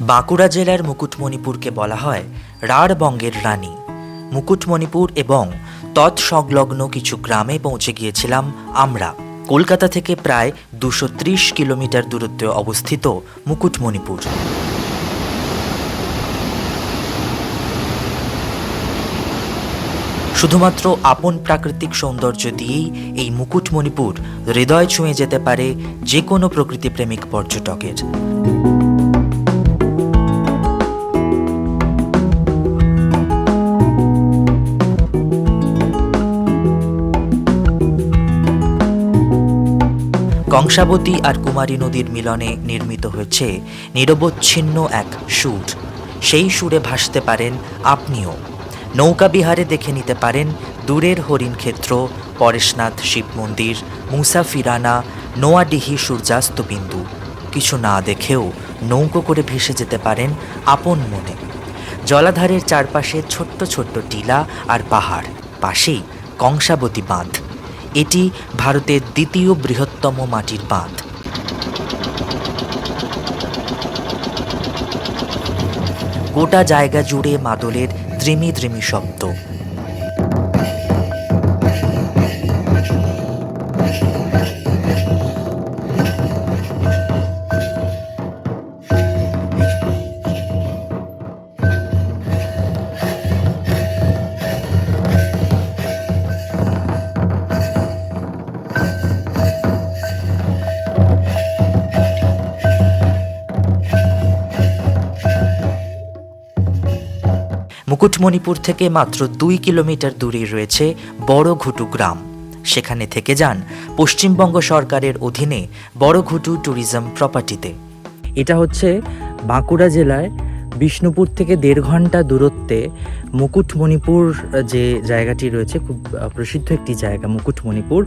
বাঁকুড়া জেলার মুকুটমণিপুরকে বলা হয় রাঢ়বঙ্গের রানী। মুকুটমণিপুর এবং তৎসংলগ্ন কিছু গ্রামে পৌঁছে গিয়েছিলাম আমরা। কলকাতা থেকে প্রায় দুশো কিলোমিটার দূরত্বে অবস্থিত মুকুটমণিপুর। শুধুমাত্র আপন প্রাকৃতিক সৌন্দর্য দিয়েই এই মুকুটমণিপুর হৃদয় ছুঁয়ে যেতে পারে যে কোনো প্রকৃতিপ্রেমিক পর্যটকের। কংসাবতী আর কুমারী নদীর মিলনে নির্মিত হয়েছে নিরবচ্ছিন্ন এক সুর। সেই সুরে ভাসতে পারেন আপনিও। নৌকা বিহারে দেখে নিতে পারেন দূরের হরিণ ক্ষেত্র পরেশনাথ শিব মন্দির মুসাফিরানা নোয়াডিহি সূর্যাস্ত বিন্দু। কিছু না দেখেও নৌকো করে ভেসে যেতে পারেন আপন মনে। জলাধারের চারপাশে ছোট্ট ছোট্ট টিলা আর পাহাড়, পাশেই কংসাবতী বাঁধ। এটি ভারতের দ্বিতীয় বৃহত্তম মাটির বাঁধ। গোটা জায়গা জুড়ে মাদলের দ্রিমি দ্রিমি শব্দ। মুকুটমণিপুর থেকে মাত্র দুই কিলোমিটার দূরে রয়েছে বড় ঘুটু গ্রাম। সেখানে থেকে যান পশ্চিমবঙ্গ সরকারের অধীনে বড় ঘুটু ট্যুরিজম প্রপার্টিতে। এটা হচ্ছে বাঁকুড়া জেলায় বিষ্ণুপুর থেকে দেড় ঘণ্টা দূরত্বে মুকুটমণিপুর যে জায়গাটি রয়েছে, খুব প্রসিদ্ধ একটি জায়গা মুকুটমণিপুর।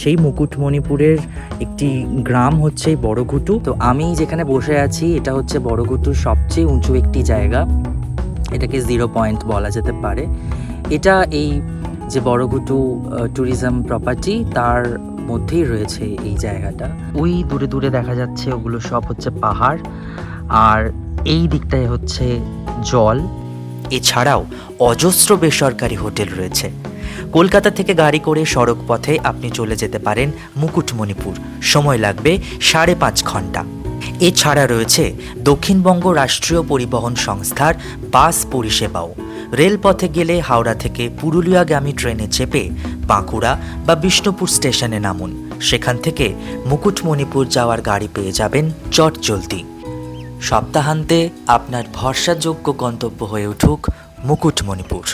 সেই মুকুটমণিপুরের একটি গ্রাম হচ্ছে বড়ঘুটু তো আমি যেখানে বসে আছি, এটা হচ্ছে বড়ঘুটুর সবচেয়ে উঁচু একটি জায়গা। এটাকে জিরো পয়েন্ট বলা যেতে পারে। এটা এই যে বড়ঘুটু ট্যুরিজম প্রপার্টি তার মধ্যেই রয়েছে এই জায়গাটা। ওই দূরে দূরে দেখা যাচ্ছে ওগুলো সব হচ্ছে পাহাড়, আর এই দিকটায় হচ্ছে জল। এছাড়াও অজস্র বেসরকারি হোটেল রয়েছে। কলকাতা থেকে গাড়ি করে সড়ক পথে আপনি চলে যেতে পারেন মুকুটমণিপুর। সময় লাগবে সাড়ে পাঁচ ঘণ্টা। এছাড়া রয়েছে দক্ষিণবঙ্গ রাষ্ট্রীয় পরিবহন সংস্থার বাস পরিষেবাও। রেলপথে গেলে হাওড়া থেকে পুরুলিয়াগামী ট্রেনে চেপে বাঁকুড়া বা বিষ্ণুপুর স্টেশনে নামুন। সেখান থেকে মুকুটমণিপুর যাওয়ার গাড়ি পেয়ে যাবেন চট জলদি। সপ্তাহান্তে আপনার ভরসাযোগ্য গন্তব্য হয়ে উঠুক মুকুটমণিপুর।